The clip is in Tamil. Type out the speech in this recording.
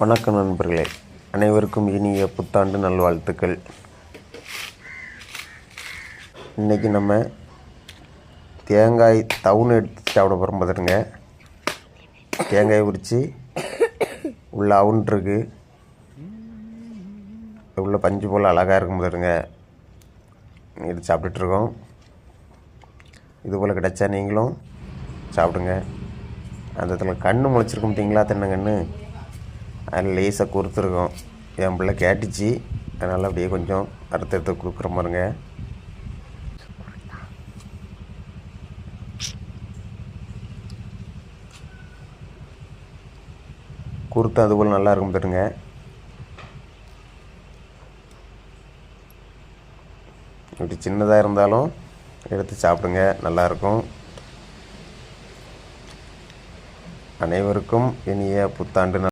வணக்கம் நண்பர்களே. அனைவருக்கும் இனிய புத்தாண்டு நல்வாழ்த்துக்கள். இன்றைக்கி நம்ம தேங்காய் தவுன் எடுத்து சாப்பிட போகிறோம் பார்த்துருங்க தேங்காய் உரித்து உள்ள அவுன்ட்ருக்கு உள்ள பஞ்சு போல் அழகாக இருக்கும் பார்த்துருங்க எடுத்து சாப்பிட்டுட்ருக்கோம் இது போல் கிடச்சா நீங்களும் சாப்பிடுங்க. அந்த இடத்துல கண்ணு முளைச்சிருக்கும் பார்த்தீங்களா தென்னங்கன்று அதில் லேசாக கொடுத்துருக்கோம். என் பிள்ளை கேட்டுச்சு. அதனால் அப்படியே கொஞ்சம் அடுத்தடுத்து கொடுக்குற மாதிரிங்க குருத்து அதுபோல் நல்லா இருக்கும் பாருங்க. இப்படி சின்னதாக இருந்தாலும் எடுத்து சாப்பிடுங்க நல்லாயிருக்கும் அனைவருக்கும் இனிய புத்தாண்டு